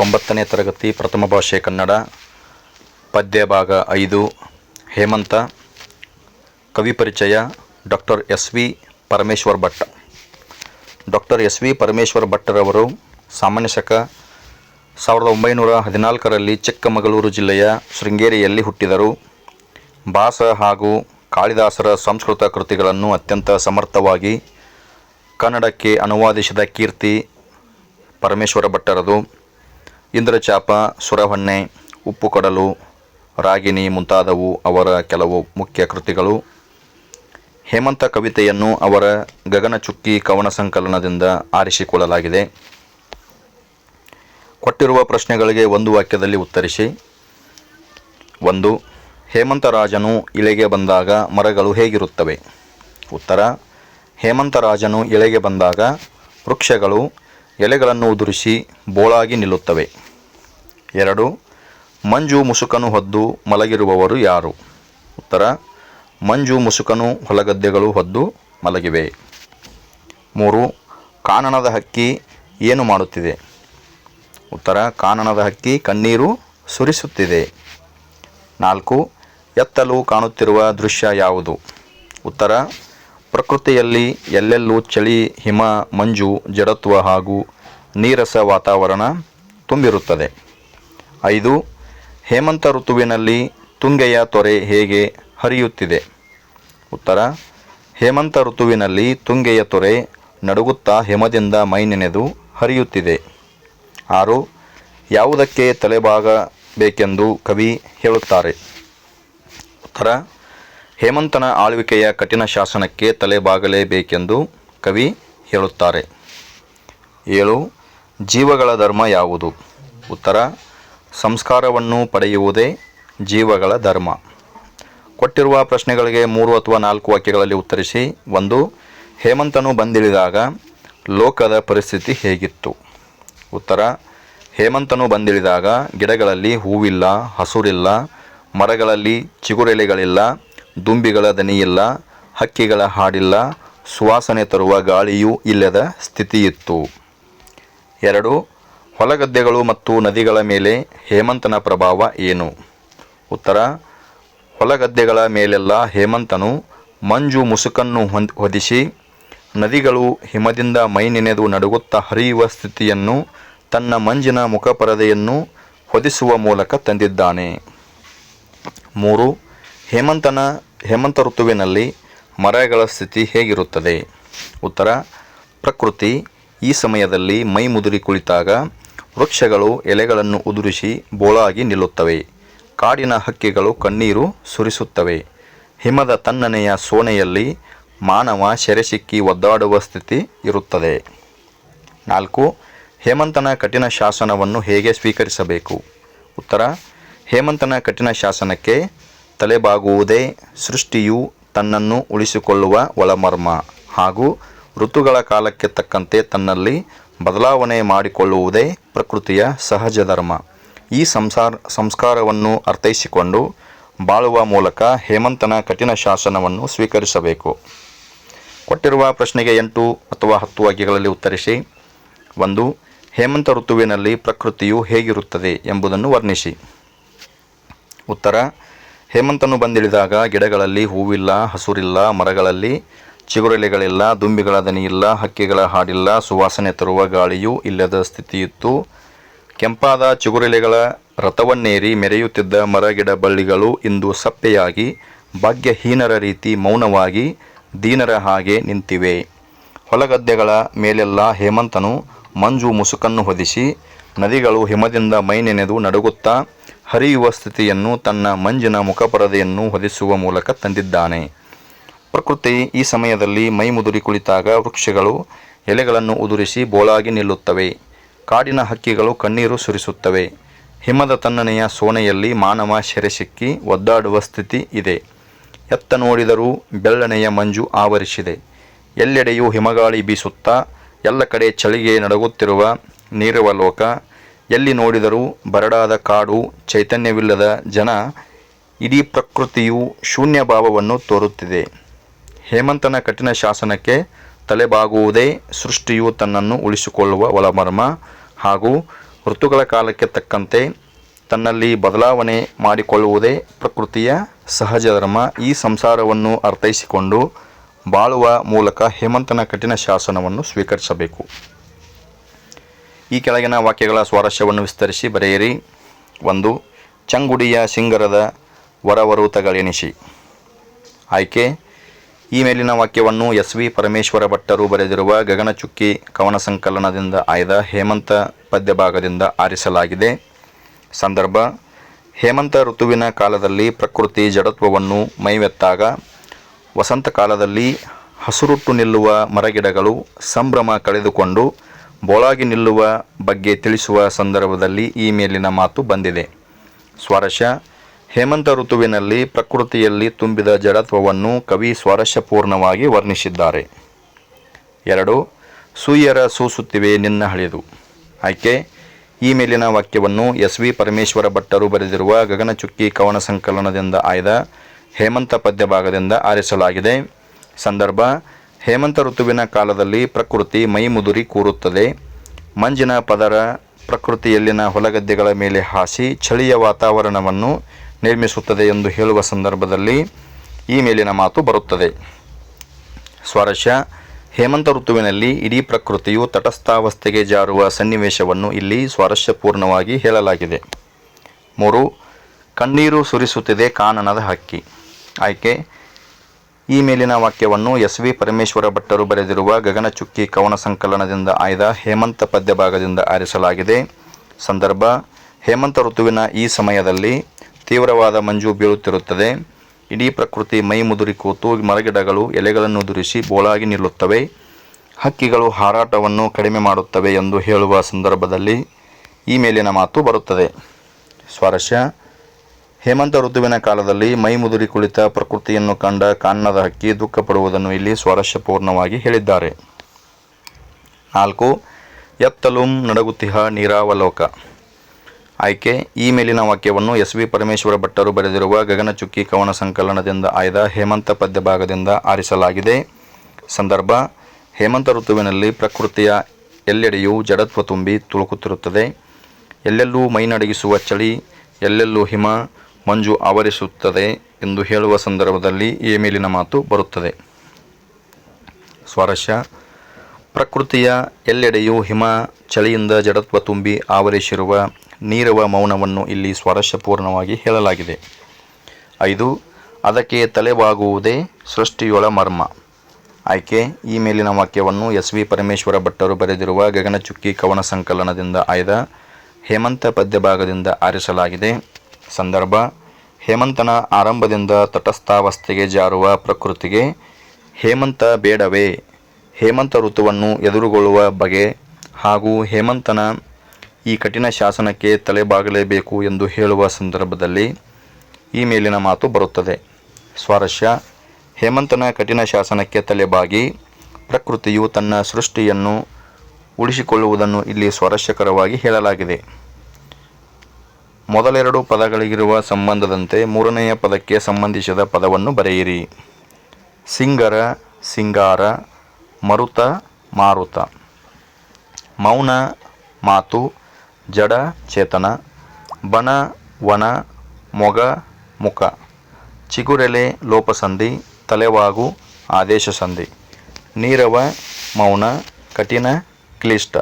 ಒಂಬತ್ತನೇ ತರಗತಿ ಪ್ರಥಮ ಭಾಷೆ ಕನ್ನಡ ಪದ್ಯ ಭಾಗ ಐದು, ಹೇಮಂತ, ಕವಿ ಪರಿಚಯ doctor S V Parameshwar Bhat. Doctor S V Parameshwar ಭಟ್ಟರವರು ಸಾಮಾನ್ಯ ಶಕ ಸಾವಿರದ ಒಂಬೈನೂರ ಹದಿನಾಲ್ಕರಲ್ಲಿ ಚಿಕ್ಕಮಗಳೂರು ಜಿಲ್ಲೆಯ ಶೃಂಗೇರಿಯಲ್ಲಿ ಹುಟ್ಟಿದರು. ಭಾಸ ಹಾಗೂ ಕಾಳಿದಾಸರ ಸಂಸ್ಕೃತ ಕೃತಿಗಳನ್ನು ಅತ್ಯಂತ ಸಮರ್ಥವಾಗಿ ಕನ್ನಡಕ್ಕೆ ಅನುವಾದಿಸಿದ ಕೀರ್ತಿ ಪರಮೇಶ್ವರ ಭಟ್ಟರದು. ಇಂದ್ರಚಾಪ ಸುರಹೊನ್ನೆ ಉಪ್ಪು ಕೊಡಲು ರಾಗಿಣಿ ಮುಂತಾದವು ಅವರ ಕೆಲವು ಮುಖ್ಯ ಕೃತಿಗಳು. ಹೇಮಂತ ಕವಿತೆಯನ್ನು ಅವರ ಗಗನಚುಕ್ಕಿ ಕವನ ಸಂಕಲನದಿಂದ ಆರಿಸಿಕೊಳ್ಳಲಾಗಿದೆ. ಕೊಟ್ಟಿರುವ ಪ್ರಶ್ನೆಗಳಿಗೆ ಒಂದು ವಾಕ್ಯದಲ್ಲಿ ಉತ್ತರಿಸಿ. ಒಂದು ಹೇಮಂತರಾಜನು ಇಳೆಗೆ ಬಂದಾಗ ಮರಗಳು ಹೇಗಿರುತ್ತವೆ? ಉತ್ತರ ಹೇಮಂತರಾಜನು ಇಳೆಗೆ ಬಂದಾಗ ವೃಕ್ಷಗಳು ಎಲೆಗಳನ್ನು ಉದುರಿಸಿ ಬೋಳಾಗಿ ನಿಲ್ಲುತ್ತವೆ. ಎರಡು, ಮಂಜು ಮುಸುಕನು ಹೊದ್ದು ಮಲಗಿರುವವರು ಯಾರು? ಉತ್ತರ, ಮಂಜು ಮುಸುಕನು ಹೊಲಗದ್ದೆಗಳು ಹೊದ್ದು ಮಲಗಿವೆ. ಮೂರು, ಕಾನನದ ಹಕ್ಕಿ ಏನು ಮಾಡುತ್ತಿದೆ? ಉತ್ತರ, ಕಾನನದ ಹಕ್ಕಿ ಕಣ್ಣೀರು ಸುರಿಸುತ್ತಿದೆ. ನಾಲ್ಕು, ಎತ್ತಲು ಕಾಣುತ್ತಿರುವ ದೃಶ್ಯ ಯಾವುದು? ಉತ್ತರ ಪ್ರಕೃತಿಯಲ್ಲಿ ಎಲ್ಲೆಲ್ಲೂ ಚಳಿ, ಹಿಮ, ಮಂಜು, ಜಡತ್ವ ಹಾಗೂ ನೀರಸ ವಾತಾವರಣ ತುಂಬಿರುತ್ತದೆ. ಐದು, ಹೇಮಂತ ಋತುವಿನಲ್ಲಿ ತುಂಗೆಯ ತೊರೆ ಹೇಗೆ ಹರಿಯುತ್ತಿದೆ? ಉತ್ತರ, ಹೇಮಂತ ಋತುವಿನಲ್ಲಿ ತುಂಗೆಯ ತೊರೆ ನಡುಗುತ್ತಾ ಹಿಮದಿಂದ ಮೈನೆನೆದು ಹರಿಯುತ್ತಿದೆ. ಆರು, ಯಾವುದಕ್ಕೆ ತಲೆಬಾಗಬೇಕೆಂದು ಕವಿ ಹೇಳುತ್ತಾರೆ. ಉತ್ತರ ಹೇಮಂತನ ಆಳ್ವಿಕೆಯ ಕಠಿಣ ಶಾಸನಕ್ಕೆ ತಲೆಬಾಗಲೇಬೇಕೆಂದು ಕವಿ ಹೇಳುತ್ತಾರೆ. ಏಳು, ಜೀವಗಳ ಧರ್ಮ ಯಾವುದು? ಉತ್ತರ, ಸಂಸ್ಕಾರವನ್ನು ಪಡೆಯುವುದೇ ಜೀವಗಳ ಧರ್ಮ. ಕೊಟ್ಟಿರುವ ಪ್ರಶ್ನೆಗಳಿಗೆ ಮೂರು ಅಥವಾ ನಾಲ್ಕು ವಾಕ್ಯಗಳಲ್ಲಿ ಉತ್ತರಿಸಿ, ಒಂದು, ಹೇಮಂತನು ಬಂದಿಳಿದಾಗ ಲೋಕದ ಪರಿಸ್ಥಿತಿ ಹೇಗಿತ್ತು? ಉತ್ತರ, ಹೇಮಂತನು ಬಂದಿಳಿದಾಗ ಗಿಡಗಳಲ್ಲಿ ಹೂವಿಲ್ಲ, ಹಸುರಿಲ್ಲ, ಮರಗಳಲ್ಲಿ ಚಿಗುರೆಲೆಗಳಿಲ್ಲ ದುಂಬಿಗಳ ದನಿಯಿಲ್ಲ, ಹಕ್ಕಿಗಳ ಹಾಡಿಲ್ಲ, ಸುವಾಸನೆ ತರುವ ಗಾಳಿಯೂ ಇಲ್ಲದ ಸ್ಥಿತಿಯಿತ್ತು. ಎರಡು, ಹೊಲಗದ್ದೆಗಳು ಮತ್ತು ನದಿಗಳ ಮೇಲೆ ಹೇಮಂತನ ಪ್ರಭಾವ ಏನು? ಉತ್ತರ, ಹೊಲಗದ್ದೆಗಳ ಮೇಲೆಲ್ಲ ಹೇಮಂತನು ಮಂಜು ಮುಸುಕನ್ನು ಹೊಂದ್ ಹೊದಿಸಿ, ನದಿಗಳು ಹಿಮದಿಂದ ಮೈ ನೆನೆದು ನಡುಗುತ್ತಾ ಹರಿಯುವ ಸ್ಥಿತಿಯನ್ನು ತನ್ನ ಮಂಜಿನ ಮುಖಪರದೆಯನ್ನು ಹೊದಿಸುವ ಮೂಲಕ ತಂದಿದ್ದಾನೆ. ಮೂರು ಹೇಮಂತನ, ಹೇಮಂತ ಋತುವಿನಲ್ಲಿ ಮರಗಳ ಸ್ಥಿತಿ ಹೇಗಿರುತ್ತದೆ? ಉತ್ತರ, ಪ್ರಕೃತಿ, ಈ ಸಮಯದಲ್ಲಿ ಮೈ ಮುದುರಿ ಕುಳಿತಾಗ ವೃಕ್ಷಗಳು ಎಲೆಗಳನ್ನು ಉದುರಿಸಿ ಬೋಳಾಗಿ ನಿಲ್ಲುತ್ತವೆ. ಕಾಡಿನ ಹಕ್ಕಿಗಳು ಕಣ್ಣೀರು ಸುರಿಸುತ್ತವೆ. ಹಿಮದ ತಣ್ಣನೆಯ ಸೋನೆಯಲ್ಲಿ ಮಾನವ ಸೆರೆಸಿಕ್ಕಿ ಒದ್ದಾಡುವ ಸ್ಥಿತಿ ಇರುತ್ತದೆ. ನಾಲ್ಕು, ಹೇಮಂತನ ಕಠಿಣ ಶಾಸನವನ್ನು ಹೇಗೆ ಸ್ವೀಕರಿಸಬೇಕು? ಉತ್ತರ, ಹೇಮಂತನ ಕಠಿಣ ಶಾಸನಕ್ಕೆ ತಲೆಬಾಗುವುದೇ ಸೃಷ್ಟಿಯು ತನ್ನನ್ನು ಉಳಿಸಿಕೊಳ್ಳುವ ಒಳಮರ್ಮ ಹಾಗೂ ಋತುಗಳ ಕಾಲಕ್ಕೆ ತಕ್ಕಂತೆ ತನ್ನಲ್ಲಿ ಬದಲಾವಣೆ ಮಾಡಿಕೊಳ್ಳುವುದೇ ಪ್ರಕೃತಿಯ ಸಹಜ ಧರ್ಮ. ಈ ಸಂಸಾರ, ಸಂಸ್ಕಾರವನ್ನು ಅರ್ಥೈಸಿಕೊಂಡು ಬಾಳುವ ಮೂಲಕ ಹೇಮಂತನ ಕಠಿಣ ಶಾಸನವನ್ನು ಸ್ವೀಕರಿಸಬೇಕು. ಕೊಟ್ಟಿರುವ ಪ್ರಶ್ನೆಗೆ ಎಂಟು ಅಥವಾ ಹತ್ತು ವಾಕ್ಯಗಳಲ್ಲಿ ಉತ್ತರಿಸಿ. ಒಂದು, ಹೇಮಂತ ಋತುವಿನಲ್ಲಿ ಪ್ರಕೃತಿಯು ಹೇಗಿರುತ್ತದೆ ಎಂಬುದನ್ನು ವರ್ಣಿಸಿ. ಉತ್ತರ ಹೇಮಂತನು ಬಂದಿಳಿದಾಗ ಗಿಡಗಳಲ್ಲಿ ಹೂವಿಲ್ಲ, ಹಸುರಿಲ್ಲ, ಮರಗಳಲ್ಲಿ ಚಿಗುರೆಲೆಗಳಿಲ್ಲ, ದುಂಬಿಗಳ ದನಿಯಿಲ್ಲ, ಹಕ್ಕಿಗಳ ಹಾಡಿಲ್ಲ, ಸುವಾಸನೆ ತರುವ ಗಾಳಿಯೂ ಇಲ್ಲದ ಸ್ಥಿತಿಯಿತ್ತು. ಕೆಂಪಾದ ಚಿಗುರೆಲೆಗಳ ರಥವನ್ನೇರಿ ಮೆರೆಯುತ್ತಿದ್ದ ಮರಗಿಡ ಬಳ್ಳಿಗಳು ಇಂದು ಸಪ್ಪೆಯಾಗಿ, ಭಾಗ್ಯಹೀನರ ರೀತಿ ಮೌನವಾಗಿ ದೀನರ ಹಾಗೆ ನಿಂತಿವೆ. ಹೊಲಗದ್ದೆಗಳ ಮೇಲೆಲ್ಲ ಹೇಮಂತನು ಮಂಜು ಮುಸುಕನ್ನು ಹೊದಿಸಿ, ನದಿಗಳು ಹಿಮದಿಂದ ಮೈ ನೆನೆದು ನಡುಗುತ್ತಾ ಹರಿಯುವ ಸ್ಥಿತಿಯನ್ನು ತನ್ನ ಮಂಜಿನ ಮುಖಪರದೆಯನ್ನು ಹೊದಿಸುವ ಮೂಲಕ ತಂದಿದ್ದಾನೆ. ಪ್ರಕೃತಿ ಈ ಸಮಯದಲ್ಲಿ ಮೈಮುದುರಿ ಕುಳಿತಾಗ ವೃಕ್ಷಗಳು ಎಲೆಗಳನ್ನು ಉದುರಿಸಿ ಬೋಳಾಗಿ ನಿಲ್ಲುತ್ತವೆ. ಕಾಡಿನ ಹಕ್ಕಿಗಳು ಕಣ್ಣೀರು ಸುರಿಸುತ್ತವೆ. ಹಿಮದ ತಣ್ಣನೆಯ ಸೋನೆಯಲ್ಲಿ ಮಾನವ ಸೆರೆಸಿಕ್ಕಿ ಒದ್ದಾಡುವ ಸ್ಥಿತಿ ಇದೆ. ಎತ್ತ ನೋಡಿದರೂ ಬೆಳ್ಳನೆಯ ಮಂಜು ಆವರಿಸಿದೆ. ಎಲ್ಲೆಡೆಯೂ ಹಿಮಗಾಳಿ ಬೀಸುತ್ತಾ, ಎಲ್ಲ ಕಡೆ ಚಳಿಗೆ ನಡಗುತ್ತಿರುವ ನೀರವ ಲೋಕ ಎಲ್ಲಿ ನೋಡಿದರೂ ಬರಡಾದ ಕಾಡು ಚೈತನ್ಯವಿಲ್ಲದ ಜನ, ಇಡೀ ಪ್ರಕೃತಿಯು ಶೂನ್ಯ ಭಾವವನ್ನು ತೋರುತ್ತಿದೆ. ಹೇಮಂತನ ಕಠಿಣ ಶಾಸನಕ್ಕೆ ತಲೆಬಾಗುವುದೇ ಸೃಷ್ಟಿಯು ತನ್ನನ್ನು ಉಳಿಸಿಕೊಳ್ಳುವ ಒಳಮರ್ಮ ಹಾಗೂ ಋತುಗಳ ಕಾಲಕ್ಕೆ ತಕ್ಕಂತೆ ತನ್ನಲ್ಲಿ ಬದಲಾವಣೆ ಮಾಡಿಕೊಳ್ಳುವುದೇ ಪ್ರಕೃತಿಯ ಸಹಜ ಧರ್ಮ. ಈ ಸಂಸಾರವನ್ನು ಅರ್ಥೈಸಿಕೊಂಡು ಬಾಳುವ ಮೂಲಕ ಹೇಮಂತನ ಕಠಿಣ ಶಾಸನವನ್ನು ಸ್ವೀಕರಿಸಬೇಕು. ಈ ಕೆಳಗಿನ ವಾಕ್ಯಗಳ ಸ್ವಾರಸ್ಯವನ್ನು ವಿಸ್ತರಿಸಿ ಬರೆಯಿರಿ. ಒಂದು, ಚಂಗುಡಿಯ ಸಿಂಗರದ ವರವರೂತಗಳೆನಿಸಿ. ಆಯ್ಕೆ, ಈ ಮೇಲಿನ ವಾಕ್ಯವನ್ನು ಎಸ್ ವಿ ಪರಮೇಶ್ವರ ಭಟ್ಟರು ಬರೆದಿರುವ ಗಗನಚುಕ್ಕಿ ಕವನ ಸಂಕಲನದಿಂದ ಆಯ್ದ ಹೇಮಂತ ಪದ್ಯಭಾಗದಿಂದ ಆರಿಸಲಾಗಿದೆ. ಸಂದರ್ಭ, ಹೇಮಂತ ಋತುವಿನ ಕಾಲದಲ್ಲಿ ಪ್ರಕೃತಿ ಜಡತ್ವವನ್ನು ಮೈವೆತ್ತಾಗ, ವಸಂತ ಕಾಲದಲ್ಲಿ ಹಸುರುಟ್ಟು ನಿಲ್ಲುವ ಮರಗಿಡಗಳು ಸಂಭ್ರಮ ಕಳೆದುಕೊಂಡು ಬೋಳಾಗಿ ನಿಲ್ಲುವ ಬಗ್ಗೆ ತಿಳಿಸುವ ಸಂದರ್ಭದಲ್ಲಿ ಈ ಮೇಲಿನ ಮಾತು ಬಂದಿದೆ. ಸ್ವಾರಸ್ಯ. ಹೇಮಂತ ಋತುವಿನಲ್ಲಿ ಪ್ರಕೃತಿಯಲ್ಲಿ ತುಂಬಿದ ಜಡತ್ವವನ್ನು ಕವಿ ಸ್ವಾರಸ್ಯಪೂರ್ಣವಾಗಿ ವರ್ಣಿಸಿದ್ದಾರೆ. ಎರಡು. ಸೂಯರ ಸೂಸುತ್ತಿವೆ ನಿನ್ನ ಹಳಿದು. ಆಯ್ಕೆ. ಈ ಮೇಲಿನ ವಾಕ್ಯವನ್ನು ಎಸ್ ವಿ ಪರಮೇಶ್ವರ ಭಟ್ಟರು ಬರೆದಿರುವ ಗಗನಚುಕ್ಕಿ ಕವನ ಸಂಕಲನದಿಂದ ಆಯ್ದ ಹೇಮಂತ ಪದ್ಯ ಭಾಗದಿಂದ ಆರಿಸಲಾಗಿದೆ. ಸಂದರ್ಭ. ಹೇಮಂತ ಋತುವಿನ ಕಾಲದಲ್ಲಿ ಪ್ರಕೃತಿ ಮೈಮುದುರಿ ಕೂರುತ್ತದೆ. ಮಂಜಿನ ಪದರ ಪ್ರಕೃತಿಯಲ್ಲಿನ ಹೊಲಗದ್ದೆಗಳ ಮೇಲೆ ಹಾಸಿ ಚಳಿಯ ವಾತಾವರಣವನ್ನು ನಿರ್ಮಿಸುತ್ತದೆ ಎಂದು ಹೇಳುವ ಸಂದರ್ಭದಲ್ಲಿ ಈ ಮೇಲಿನ ಮಾತು ಬರುತ್ತದೆ. ಸ್ವಾರಸ್ಯ, ಹೇಮಂತ ಋತುವಿನಲ್ಲಿ ಇಡೀ ಪ್ರಕೃತಿಯು ತಟಸ್ಥಾವಸ್ಥೆಗೆ ಜಾರುವ ಸನ್ನಿವೇಶವನ್ನು ಇಲ್ಲಿ ಸ್ವಾರಸ್ಯಪೂರ್ಣವಾಗಿ ಹೇಳಲಾಗಿದೆ. ಮೂರು, ಕಣ್ಣೀರು ಸುರಿಸುತ್ತಿದೆ ಕಾನನದ ಹಕ್ಕಿ. ಆಯ್ಕೆ ಈ ಮೇಲಿನ ವಾಕ್ಯವನ್ನು ಎಸ್ ವಿ ಪರಮೇಶ್ವರ ಭಟ್ಟರು ಬರೆದಿರುವ ಗಗನಚುಕ್ಕಿ ಕವನ ಸಂಕಲನದಿಂದ ಆಯ್ದ ಹೇಮಂತ ಪದ್ಯ ಭಾಗದಿಂದ ಆರಿಸಲಾಗಿದೆ. ಸಂದರ್ಭ, ಹೇಮಂತ ಋತುವಿನ ಈ ಸಮಯದಲ್ಲಿ ತೀವ್ರವಾದ ಮಂಜು ಬೀಳುತ್ತಿರುತ್ತದೆ. ಇಡೀ ಪ್ರಕೃತಿ ಮೈ ಮುದುರಿ ಕೂತು ಮರಗಿಡಗಳು ಎಲೆಗಳನ್ನು ದುರಿಸಿ ಬೋಳಾಗಿ ನಿಲ್ಲುತ್ತವೆ. ಹಕ್ಕಿಗಳು ಹಾರಾಟವನ್ನು ಕಡಿಮೆ ಮಾಡುತ್ತವೆ ಎಂದು ಹೇಳುವ ಸಂದರ್ಭದಲ್ಲಿ ಈ ಮೇಲಿನ ಮಾತು ಬರುತ್ತದೆ. ಸ್ವಾರಸ್ಯ ಹೇಮಂತ ಋತುವಿನ ಕಾಲದಲ್ಲಿ ಮೈ ಮುದುರಿ ಕುಳಿತ ಪ್ರಕೃತಿಯನ್ನು ಕಂಡ ಕಾನ್ನದ ಹಕ್ಕಿ ದುಃಖ ಪಡುವುದನ್ನು ಇಲ್ಲಿ ಸ್ವಾರಸ್ಯಪೂರ್ಣವಾಗಿ ಹೇಳಿದ್ದಾರೆ. ನಾಲ್ಕು ಎತ್ತಲುಂ ನಡಗುತ್ತಿಹ ನೀರಾವಲೋಕ. ಆಯ್ಕೆ ಈ ಮೇಲಿನ ವಾಕ್ಯವನ್ನು ಎಸ್ ವಿ ಪರಮೇಶ್ವರ ಭಟ್ಟರು ಬರೆದಿರುವ ಗಗನಚುಕ್ಕಿ ಕವನ ಸಂಕಲನದಿಂದ ಆಯ್ದ ಹೇಮಂತ ಪದ್ಯ ಭಾಗದಿಂದ ಆರಿಸಲಾಗಿದೆ. ಸಂದರ್ಭ, ಹೇಮಂತ ಋತುವಿನಲ್ಲಿ ಪ್ರಕೃತಿಯ ಎಲ್ಲೆಡೆಯೂ ಜಡತ್ವ ತುಂಬಿ ತುಳುಕುತ್ತಿರುತ್ತದೆ. ಎಲ್ಲೆಲ್ಲೂ ಮೈನಡಗಿಸುವ ಚಳಿ, ಎಲ್ಲೆಲ್ಲೂ ಹಿಮ ಮಂಜು ಆವರಿಸುತ್ತದೆ ಎಂದು ಹೇಳುವ ಸಂದರ್ಭದಲ್ಲಿ ಈ ಮೇಲಿನ ಮಾತು ಬರುತ್ತದೆ. ಸ್ವಾರಸ್ಯ. ಪ್ರಕೃತಿಯ ಎಲ್ಲೆಡೆಯೂ ಹಿಮ ಚಳಿಯಿಂದ ಜಡತ್ವ ತುಂಬಿ ಆವರಿಸಿರುವ ನೀರವ ಮೌನವನ್ನು ಇಲ್ಲಿ ಸ್ವಾರಸ್ಯಪೂರ್ಣವಾಗಿ ಹೇಳಲಾಗಿದೆ. ಐದು, ಅದಕ್ಕೆ ತಲೆಬಾಗುವುದೇ ಸೃಷ್ಟಿಯೊಳ ಮರ್ಮ. ಆಯ್ಕೆ, ಈ ಮೇಲಿನ ವಾಕ್ಯವನ್ನು ಎಸ್ ವಿ ಪರಮೇಶ್ವರ ಭಟ್ಟರು ಬರೆದಿರುವ ಗಗನಚುಕ್ಕಿ ಕವನ ಸಂಕಲನದಿಂದ ಆಯ್ದ ಹೇಮಂತ ಪದ್ಯ ಭಾಗದಿಂದ ಆರಿಸಲಾಗಿದೆ. ಸಂದರ್ಭ, ಹೇಮಂತನ ಆರಂಭದಿಂದ ತಟಸ್ಥಾವಸ್ಥೆಗೆ ಜಾರುವ ಪ್ರಕೃತಿಗೆ, ಹೇಮಂತ ಬೇಡವೇ, ಹೇಮಂತ ಋತುವನ್ನು ಎದುರುಗೊಳ್ಳುವ ಬಗೆ ಹಾಗೂ ಹೇಮಂತನ ಈ ಕಠಿಣ ಶಾಸನಕ್ಕೆ ತಲೆಬಾಗಲೇಬೇಕು ಎಂದು ಹೇಳುವ ಸಂದರ್ಭದಲ್ಲಿ ಈ ಮೇಲಿನ ಮಾತು ಬರುತ್ತದೆ. ಸ್ವಾರಸ್ಯ, ಹೇಮಂತನ ಕಠಿಣ ಶಾಸನಕ್ಕೆ ತಲೆಬಾಗಿ ಪ್ರಕೃತಿಯು ತನ್ನ ಸೃಷ್ಟಿಯನ್ನು ಉಳಿಸಿಕೊಳ್ಳುವುದನ್ನು ಇಲ್ಲಿ ಸ್ವಾರಸ್ಯಕರವಾಗಿ ಹೇಳಲಾಗಿದೆ. ಮೊದಲೆರಡು ಪದಗಳಿಗಿರುವ ಸಂಬಂಧದಂತೆ ಮೂರನೆಯ ಪದಕ್ಕೆ ಸಂಬಂಧಿಸಿದ ಪದವನ್ನು ಬರೆಯಿರಿ. ಸಿಂಗರ, ಸಿಂಗಾರ, ಮರುತ, ಮಾರುತ. ಮೌನ, ಮಾತು, ಜಡ, ಚೇತನ. ಬನ, ವನ, ಮೊಗ, ಮುಖ. ಚಿಗುರೆಲೆ, ಲೋಪಸಂಧಿ. ತಲೆವಾಗು ಆದೇಶ ಸಂಧಿ ನೀರವ, ಮೌನ, ಕಠಿಣ, ಕ್ಲಿಷ್ಟ.